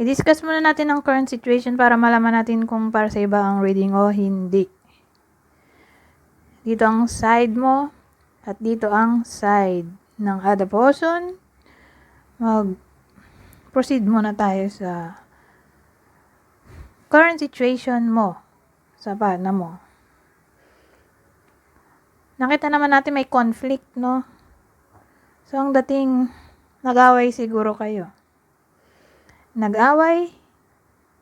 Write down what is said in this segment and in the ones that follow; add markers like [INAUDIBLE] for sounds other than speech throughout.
I-discuss muna natin ang current situation para malaman natin kung para sa iba ang reading o hindi. Dito ang side mo at dito ang side ng other person. Mag-proceed muna tayo sa current situation mo sa partner mo. Nakita naman natin may conflict, no? So, ang dating nag-away siguro kayo. Nag-away,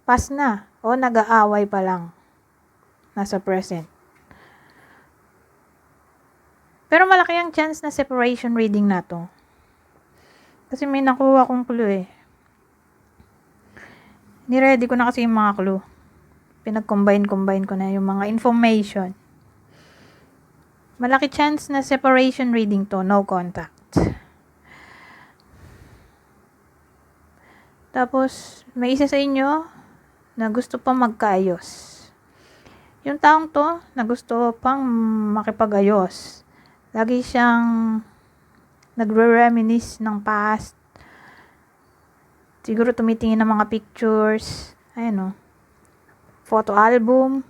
pas na, o nag-aaway pa lang. Nasa present. Pero malaki ang chance na separation reading na to. Kasi may nakuha kong clue eh. Niready ko na kasi yung mga clue. Pinag-combine-combine ko na yung mga information. Malaki chance na separation reading to, no contact. Tapos, may isa sa inyo na gusto pa magkaayos. Yung taong to na gusto pang makipagayos. Lagi siyang nagre-reminisce ng past. Siguro tumitingin ng mga pictures. Ayan o. Photo album.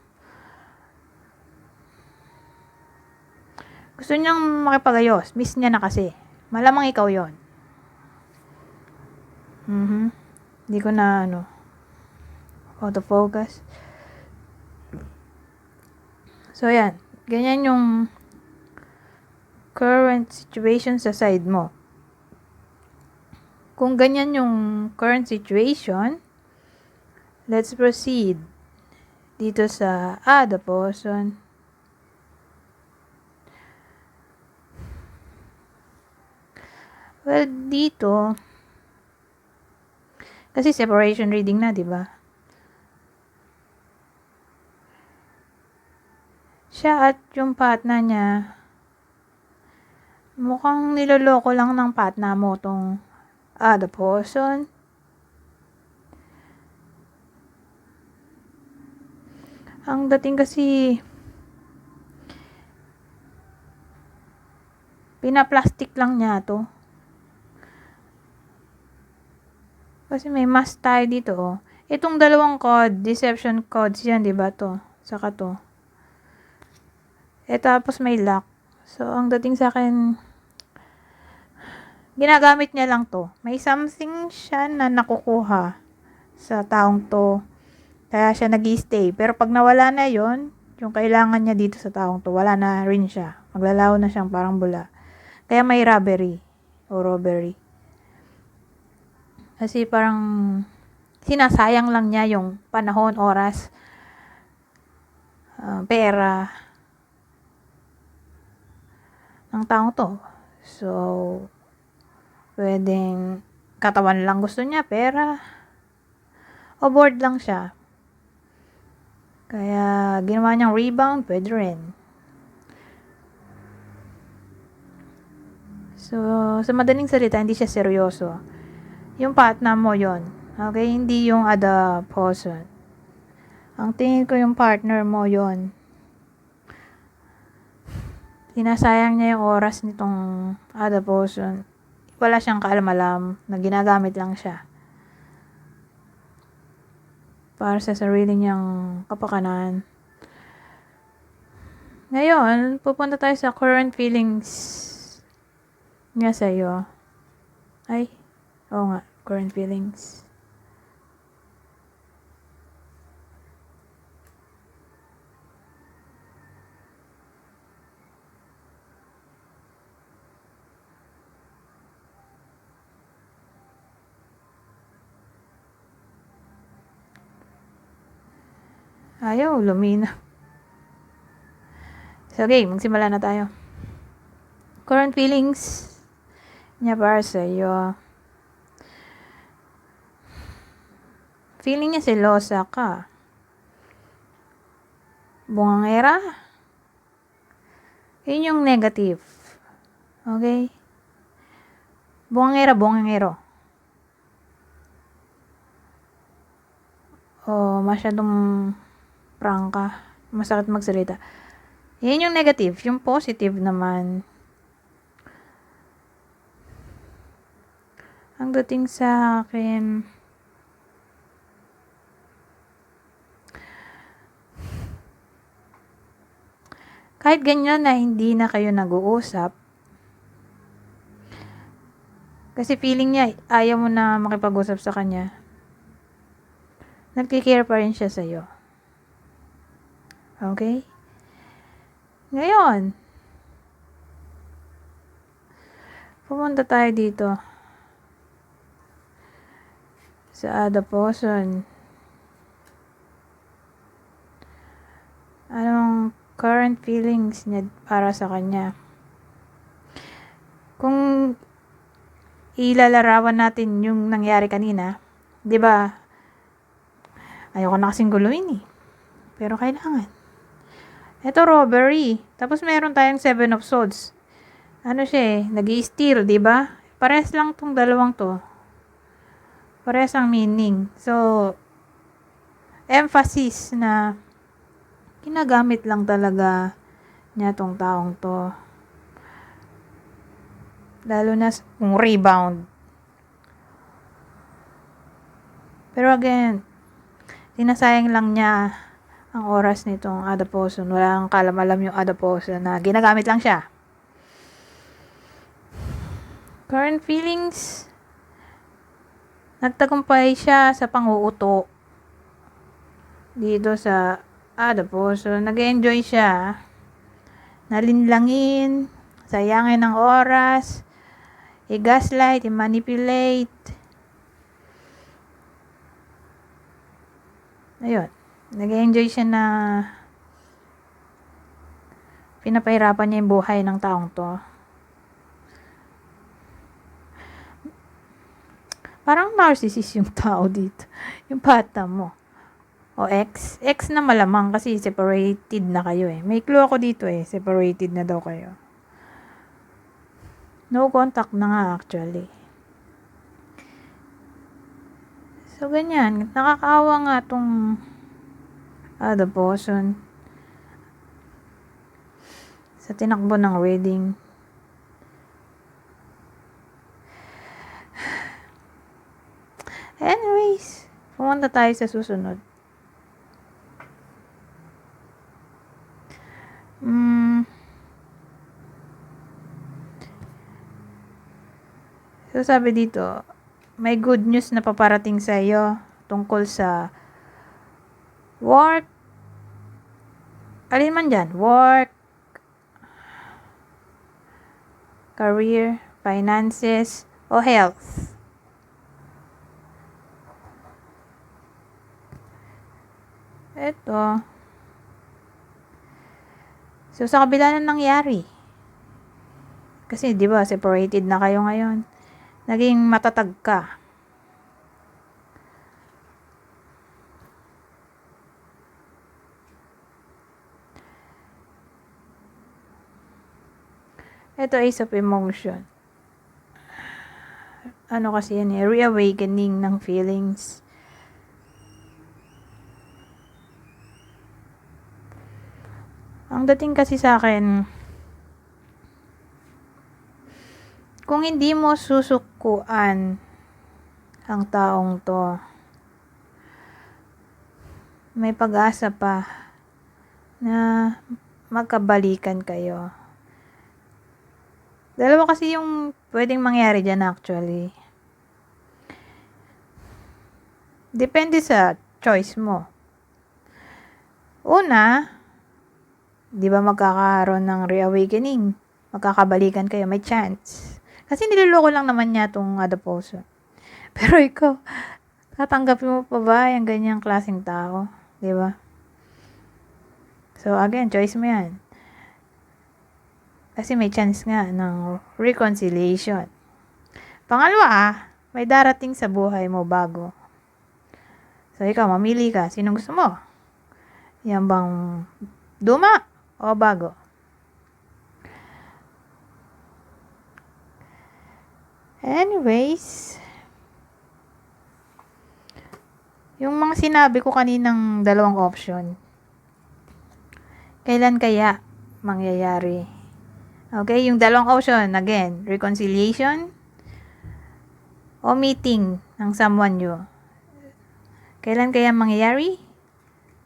Gusto niyang makipagayos. Miss niya na kasi. Malamang ikaw yon. Mhm. Hindi ko na ano. Autofocus. So, yan. Ganyan yung current situation sa side mo. Kung ganyan yung current situation, let's proceed dito sa other person. Well, dito, kasi separation reading na, di ba? Siya at yung partner niya, mukhang niloloko lang ng partner mo tong other person. Ang dating kasi, pinaplastic lang niya to. Kasi may mask tayo dito, oh. Itong dalawang code, deception codes yan, di ba to? Saka to. E tapos may lock. So, ang dating sa akin, ginagamit niya lang to. May something siya na nakukuha sa taong to. Kaya siya nag stay Pero pag nawala na yon yung kailangan niya dito sa taong to, wala na rin siya. Maglalaw na siyang parang bula. Kaya may robbery o robbery. Kasi parang sinasayang lang niya yung panahon, oras, uh, pera ng taong to. So, pwedeng katawan lang gusto niya, pera, o bored lang siya. Kaya, ginawa niyang rebound, pwede rin. So, sa madaling salita, hindi siya seryoso yung partner mo yon Okay? Hindi yung other person. Ang tingin ko yung partner mo yon Sinasayang niya yung oras nitong other person. Wala siyang kaalam-alam na ginagamit lang siya. Para sa sarili niyang kapakanan. Ngayon, pupunta tayo sa current feelings niya sa'yo. Ay, Oo nga, current feelings. Ayaw, lumina. So, okay, magsimula na tayo. Current feelings niya para sa iyo. Feeling niya selosa ka. Bungangera. Yun yung negative. Okay? Bungangera, bungangero. O masyadong prangka. Masakit magsalita. Yan yung negative. Yung positive naman. Ang dating sa akin, Kahit ganyan na hindi na kayo nag-uusap, kasi feeling niya, ayaw mo na makipag-usap sa kanya. Nagkikare pa rin siya sa'yo. Okay? Ngayon, pumunta tayo dito sa Ada Poson. Anong current feelings niya para sa kanya? Kung ilalarawan natin yung nangyari kanina, 'di ba? Ayoko na kasing guluhin eh. Pero kailangan. Ito robbery. Tapos meron tayong seven of swords. Ano siya eh, nag steal di ba? Pares lang tong dalawang to. Pares ang meaning. So, emphasis na ginagamit lang talaga niya tong taong to. Lalo na kung rebound. Pero again, sinasayang lang niya ang oras nitong adaposon. Walang kalam-alam yung adaposon na ginagamit lang siya. Current feelings, nagtagumpay siya sa panguuto dito sa adaposon. Nag-enjoy siya. Nalinlangin, sayangin ng oras, i-gaslight, i-manipulate. Ayun. Nag-enjoy siya na pinapahirapan niya yung buhay ng taong to. Parang narcissist yung tao dito. [LAUGHS] Yung bata mo. O ex. Ex na malamang kasi separated na kayo eh. May clue ako dito eh. Separated na daw kayo. No contact na nga actually. So, ganyan. Nakakaawa nga tong other person sa tinakbo ng wedding. [SIGHS] Anyways, pumunta tayo sa susunod. So, sabi dito, may good news na paparating sa iyo tungkol sa work. Alin man dyan? Work, career, finances, o health. Ito. So, sa kabila na nangyari. Kasi, di ba, separated na kayo ngayon. Naging matatag ka. Ito Ace of Emotion. Ano kasi yan eh, reawakening ng feelings. Ang dating kasi sa akin, kung hindi mo susukuan ang taong to, may pag-asa pa na magkabalikan kayo. Dalawa kasi yung pwedeng mangyari dyan actually. Depende sa choice mo. Una, di ba magkakaroon ng reawakening? Magkakabalikan kayo, may chance. Kasi niloloko lang naman niya itong adaposo. [LAUGHS] Pero ikaw, tatanggapin mo pa ba yung ganyang klaseng tao? Di ba? So again, choice mo yan. Kasi may chance nga ng reconciliation. Pangalawa, ah, may darating sa buhay mo bago. So, ikaw, mamili ka. Sinong gusto mo? Yan bang duma o bago? Anyways, yung mga sinabi ko kaninang dalawang option, kailan kaya mangyayari? Okay, yung dalawang option, again, reconciliation o meeting ng someone nyo. Kailan kaya mangyayari?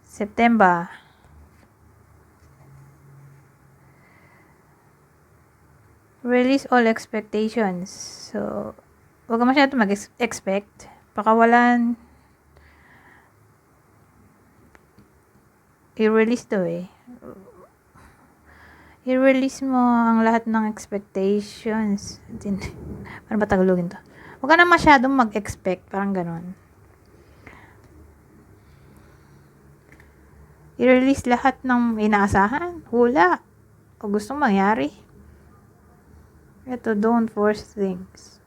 September. Release all expectations. So, huwag ka masyado mag-expect. Pakawalan. I-release to eh. I-release mo ang lahat ng expectations. [LAUGHS] Paano ba tagalogin to? Huwag ka na masyadong mag-expect. Parang ganon. I-release lahat ng inaasahan. Hula. O gustong mangyari. Ito, don't force things.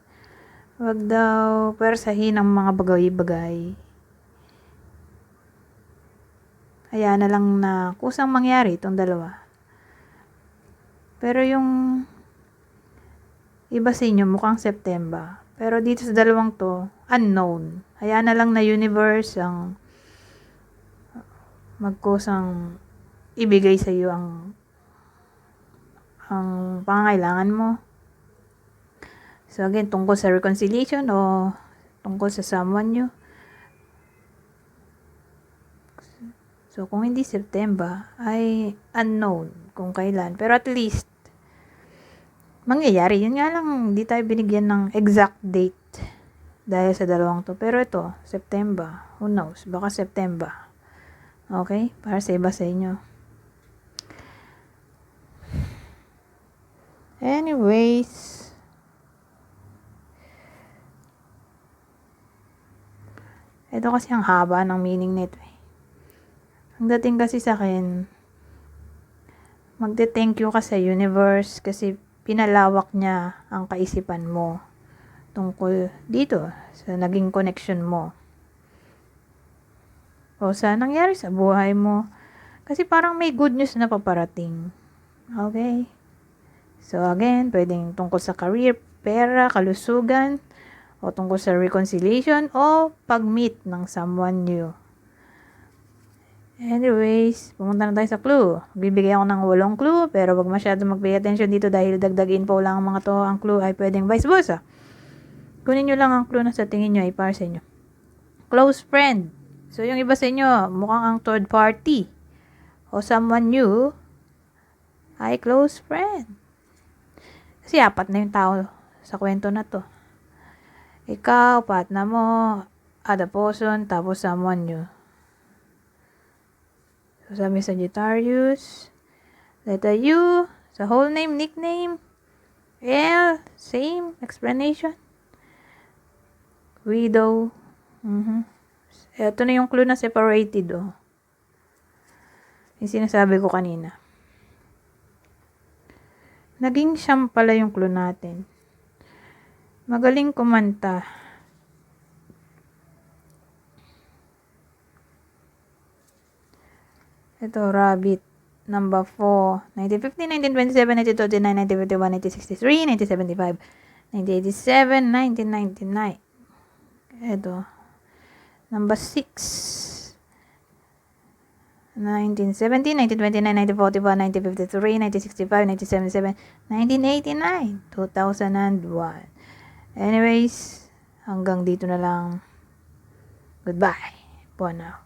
Huwag daw persahin ang mga bagay-bagay. Hayaan na lang na kusang mangyari itong dalawa. Pero yung iba sa inyo mukhang September. Pero dito sa dalawang to, unknown. Hayaan na lang na universe ang magkusang ibigay sa iyo ang ang pangangailangan mo. So again, tungkol sa reconciliation o tungkol sa someone nyo. So kung hindi September, ay unknown kung kailan. Pero at least, mangyayari. Yun nga lang, hindi tayo binigyan ng exact date dahil sa dalawang to. Pero ito, September. Who knows? Baka September. Okay? Para sa iba sa inyo. Anyways, ito kasi ang haba ng meaning nito eh. Ang dating kasi sa akin, magte-thank you ka sa universe kasi pinalawak niya ang kaisipan mo tungkol dito sa naging connection mo. O sa nangyari sa buhay mo. Kasi parang may good news na paparating. Okay? So again, pwedeng tungkol sa career, pera, kalusugan, o tungkol sa reconciliation, o pag-meet ng someone new. Anyways, pumunta na tayo sa clue. Bibigay ako ng walong clue, pero wag masyado mag-pay attention dito dahil dagdag info lang ang mga to. Ang clue ay pwedeng vice versa. Kunin nyo lang ang clue na sa tingin nyo ay para sa inyo. Close friend. So, yung iba sa inyo, mukhang ang third party. O someone new ay close friend. Kasi apat na yung tao sa kwento na to. Ikaw, partner mo, other person, tapos someone new. So, sabi Sagittarius, letter U, sa whole name, nickname, L, same explanation. Widow. Mhm. Ito na yung clue na separated, oh. Yung sinasabi ko kanina. Naging siyam pala yung clue natin. Magaling kumanta. Ito, Rabbit. Number 4. 1950, 1927, 1929, 1951, 1963, 1975, 1987, 1999. Ito. Number 6. 1970, 1929, 1941, 1953, 1965, 1977, 1989, 2001. Anyways, hanggang dito na lang. Goodbye. Now.